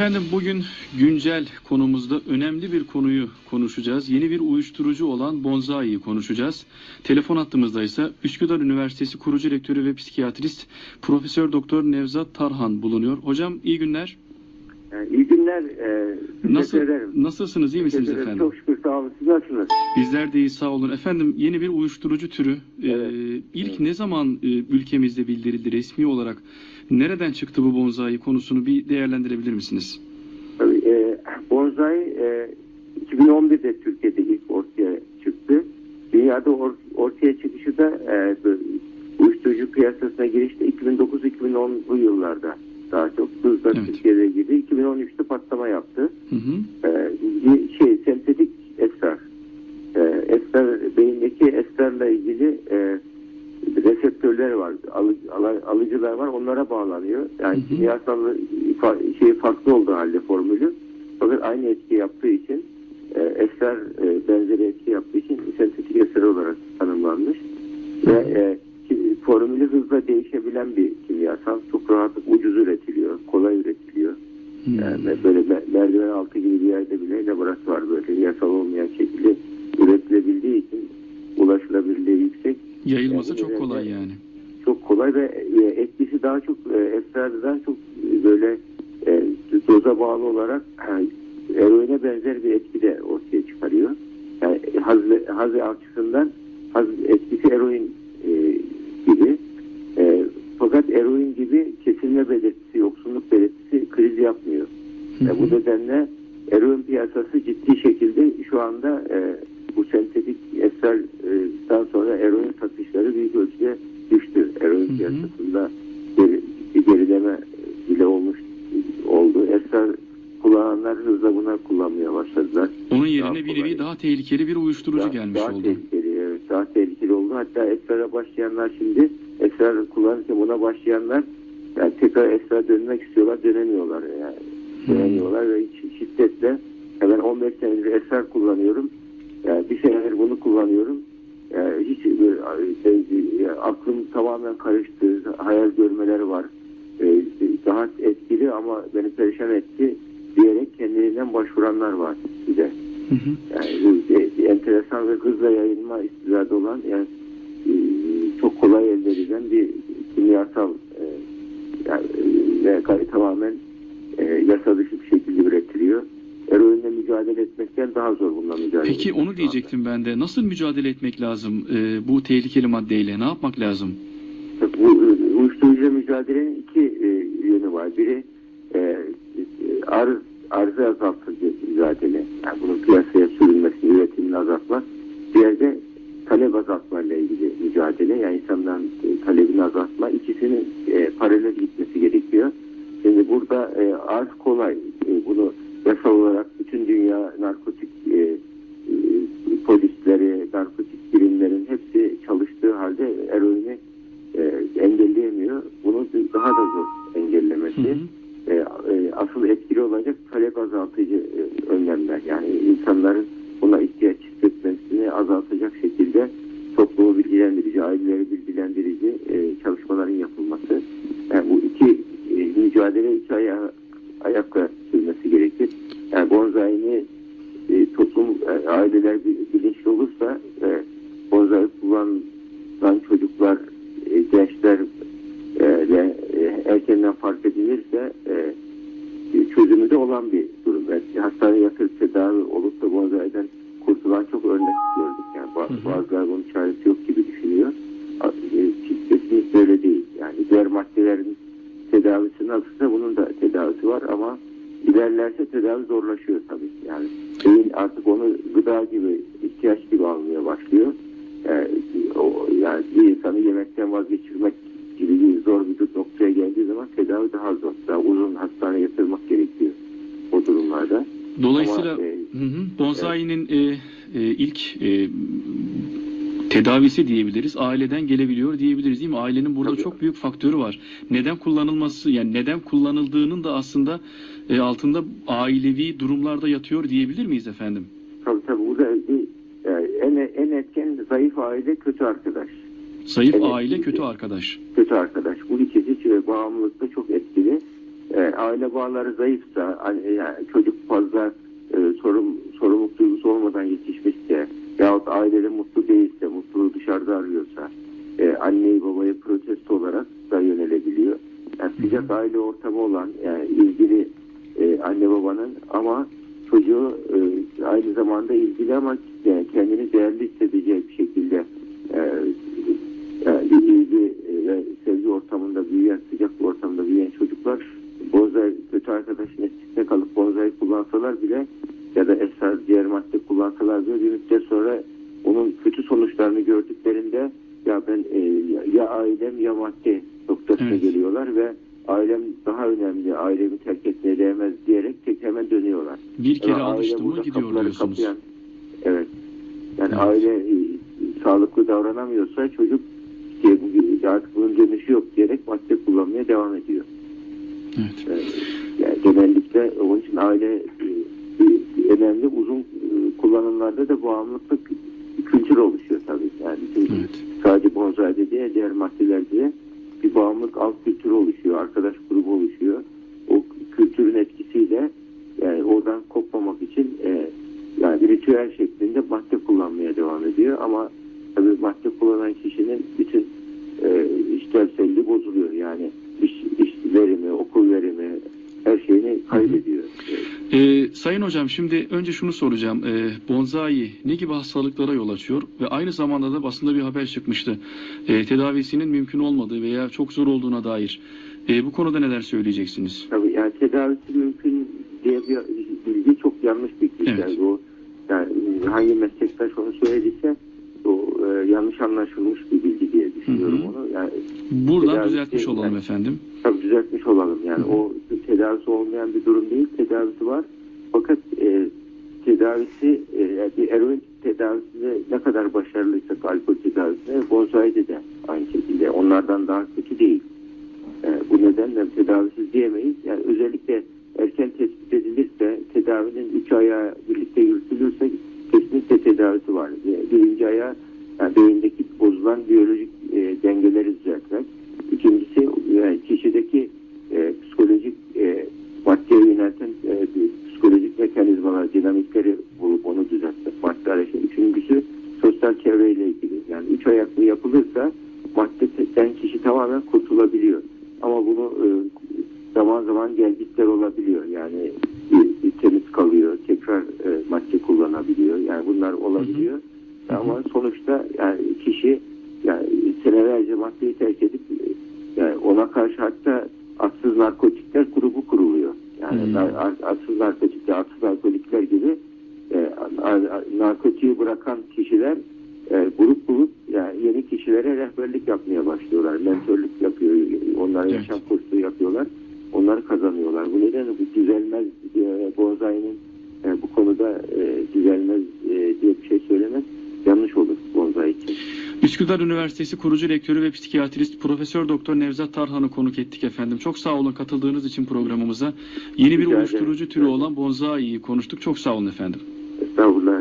Efendim bugün güncel konumuzda önemli bir konuyu konuşacağız. Yeni bir uyuşturucu olan bonzai'yi konuşacağız. Telefon hattımızda ise Üsküdar Üniversitesi kurucu rektörü ve psikiyatrist Profesör Doktor Nevzat Tarhan bulunuyor. Hocam iyi günler. Ee, İyi günler. Ee, Nasıl ederim. nasılsınız? iyi misiniz ederim. efendim? Çok şükür sağ olun. Siz nasılsınız? Bizler de iyi sağ olun. Efendim yeni bir uyuşturucu türü e, Evet. ilk Evet. ne zaman e, ülkemizde bildirildi resmi olarak? Nereden çıktı bu bonzai konusunu bir değerlendirebilir misiniz? Tabii, e, bonsai e, 2011'de Türkiye'de ilk ortaya çıktı. Dünyada or- ortaya çıkışı da e, bu uyuşturucu piyasasına girişte 2009-2010'lu yıllarda daha çok hızla Evet. Türkiye'de girdi. 2013'te patlama yaptı. Hı hı. Ee, bir şey sentetik esrar. Ee, esrar beyindeki esrarla ilgili e, reseptörler var, alı, alı- alıcılar var. Onlara bağlanıyor. Yani Hı hı. kimyasal şey farklı olduğu halde formülü. Fakat aynı etki yaptığı için e, esrar e, benzeri etki yaptığı için sentetik esrar olarak tanımlanmış. Ve e, formülü hızla değişebilen bir kimyasal. Çok rahat, ucuz üretiliyor, kolay üretiliyor. Hmm. Yani böyle me- merdiven altı gibi bir yerde bile laboratuvar böyle yasal olmayan şekilde üretilebildiği için ulaşılabilirliği yüksek. Yayılması Yani çok kolay yani. Çok kolay ve e, etkisi daha çok e, esrardan çok e, böyle e, doza bağlı olarak eroine benzer bir etki de ortaya çıkarıyor. Yani haz, haz açısından haz etkisi eroin fakat eroin gibi kesilme belirtisi, yoksunluk belirtisi kriz yapmıyor. Hı E, hı. bu nedenle eroin piyasası ciddi şekilde şu anda e, bu sentetik esrardan sonra eroin satışları büyük ölçüde düştü. Eroin Hı hı. piyasasında geri, bir gerileme bile olmuş oldu. Esrar kullananlar hızla buna kullanmaya başladılar. Onun Daha yerine bir nevi daha tehlikeli bir uyuşturucu Daha- gelmiş daha oldu. tehlikeli, evet, daha tehlikeli oldu. Hatta esrara başlayanlar şimdi esrar kullanırken buna başlayanlar yani tekrar esrar dönmek istiyorlar, dönemiyorlar yani. Hmm. Dönemiyorlar ve şiddetle ya ben 15 senedir esrar kullanıyorum. Yani bir senedir bunu kullanıyorum. Yani hiç böyle, şey, aklım tamamen karıştı. Hayal görmeleri var. Ee, daha etkili ama beni perişan etti diyerek kendiliğinden başvuranlar var bir de. Hı hı. Yani bu e- enteresan ve hızla yayılma istidadı olan yani e, çok kolay elde edilen bir kimyasal e, yani, e, ve tamamen e, yasa dışı bir şekilde üretiliyor. Eroinle mücadele etmekten daha zor bununla mücadele Peki onu şu anda. diyecektim ben de. Nasıl mücadele etmek lazım e, bu tehlikeli maddeyle? Ne yapmak lazım? Bu e, uyuşturucuyla mücadelenin iki e, yönü var. Biri e, arz, arzı azaltıcı mücadele. Yani bunun piyasaya sürülmesini, üretimini azaltmak. Diğer de talep azaltmayla ilgili mücadele. Yani insanların e, talebini azaltma. İkisinin e, paralel gitmesi gerekiyor. Şimdi burada e, arz kolay. Mücadele iki aya, ayakla sürmesi gerekir. Yani bonzai'ni e, toplum, e, aileler bi- bilinçli olursa e, bonzai kullanan çocuklar, e, gençler e, e, erkenden fark edilirse e, çözümü de olan bir durum. Yani hastaneye yatırıp tedavi olup da bonzai'den kurtulan çok örnek gördük. Yani Hı hı. ba- bazıları bunun çaresi yok gibi düşünüyor. E, Kesinlikle öyle değil. Yani diğer maddelerin tedavisi nasılsa bunun da tedavisi var ama ilerlerse tedavi zorlaşıyor tabii. Yani beyin artık onu gıda gibi, ihtiyaç gibi almaya başlıyor. Yani, o, yani bir insanı yemekten vazgeçirmek gibi bir zor bir noktaya geldiği zaman tedavi daha zor. Daha uzun hastaneye yatırmak gerekiyor o durumlarda. Dolayısıyla Ama, e, hı hı, bonsai'nin e, e, ilk e, tedavisi diyebiliriz. Aileden gelebiliyor diyebiliriz değil mi? Ailenin burada Tabii. çok büyük faktörü var. Neden kullanılması yani neden kullanıldığının da aslında e, altında ailevi durumlarda yatıyor diyebilir miyiz efendim? Tabii tabii bu da bir, yani en, en etken zayıf aile kötü arkadaş. Zayıf Evet. aile kötü arkadaş. kötü arkadaş. Bu ikisi şey, bağımlılıkta çok etkili. e, aile bağları zayıfsa, yani çocuk fazla e, sorum, sorumluluk duygusu olmadan yetişmişse yahut ailede mutlu değilse, mutluluğu dışarıda arıyorsa e, anneyi babayı protesto olarak da yönelebiliyor. Yani sıcak aile ortamı olan yani ilgili e, anne babanın ama çocuğu e, aynı zamanda ilgili ama yani kendini değerli hissedeceği bir şekilde e, yani bir ilgi e, ve sevgi ortamında büyüyen, sıcak bir ortamda büyüyen çocuklar bonsai kötü arkadaşın etkisine kalıp bonsai kullansalar bile ya da esrar diğer madde kullansalar bile bir müddet sonra onun kötü sonuçlarını gördüklerinde ya e, ailem ya madde noktasına Evet. geliyorlar ve ailem daha önemli, ailemi terk etmeye değmez diyerek tek hemen dönüyorlar. Bir kere Yani alıştı mı gidiyor diyorsunuz. evet. Yani Evet. aile e, sağlıklı davranamıyorsa çocuk bu- artık bunun dönüşü yok diyerek madde kullanmaya devam ediyor. Evet. Ee, yani genellikle onun için aile e, önemli uzun e, kullanımlarda da bağımlılık kültür oluşuyor tabii. Yani Evet. sadece bonsaide diye diğer maddeler diye bir bağımlılık alt kültürü oluşuyor. Arkadaş grubu oluşuyor. O kültürün etkisiyle yani oradan kopmamak için e, yani ritüel şeklinde madde kullanmaya devam ediyor ama tabii madde kullanan kişinin bütün e, işlevselliği bozuluyor. Yani iş, iş verimi, okul verimi her şeyini kaybediyor. Ee, Sayın Hocam şimdi önce şunu soracağım. Ee, bonsai ne gibi hastalıklara yol açıyor ve aynı zamanda da basında bir haber çıkmıştı. Ee, tedavisinin mümkün olmadığı veya çok zor olduğuna dair. Ee, bu konuda neler söyleyeceksiniz? Tabii yani tedavisi mümkün diye bir bilgi çok yanlış bir bilgi. Evet. Yani o yani hangi meslektaş onu söylediyse o e, yanlış anlaşılmış bir bilgi diye düşünüyorum Hı hı. onu. Yani Buradan düzeltmiş olalım efendim. tabii düzeltmiş olalım. Yani Hı hı. o tedavisi olmayan bir durum değil. Tedavisi var. Fakat e, tedavisi e, yani eroin tedavisinde ne kadar başarılıysak alkol tedavisinde bonsaide de aynı şekilde. Onlardan daha kötü değil. E, bu nedenle tedavisiz diyemeyiz. Yani özellikle erken tespit edilirse tedavinin üç ayağı birlikte yürütülürse kesinlikle tedavisi var. E, Birinci ayağı yani beyindeki bozulan biyolojik e, dengeleri düzeltmek. İkincisi yani kişideki e, psikolojik e, maddeye yönelten e, psikolojik mekanizmalar, dinamikleri bulup onu düzeltmek. Madde Üçüncüsü sosyal çevreyle ilgili. Yani üç ayaklı yapılırsa maddeden kişi tamamen kurtulabiliyor. Ama bunu e, zaman zaman gelgitler olabiliyor. Yani temiz kalıyor, tekrar e, madde kullanabiliyor. Yani bunlar olabiliyor. Hı hı. Ama sonuçta yani kişi yani senelerce maddeyi terk rehberlik yapmaya başlıyorlar. Mentörlük yapıyor. Onlara Evet. yaşam kursu yapıyorlar. Onları kazanıyorlar. Bu nedenle bu düzelmez e, Bonsai'nin e, bu konuda e, düzelmez e, diye bir şey söylemek yanlış olur Bonsai için. Üsküdar Üniversitesi kurucu rektörü ve psikiyatrist Profesör Doktor Nevzat Tarhan'ı konuk ettik efendim. Çok sağ olun katıldığınız için programımıza. Yeni bir Rica ederim. uyuşturucu türü olan bonsai'yi konuştuk. Çok sağ olun efendim. Estağfurullah.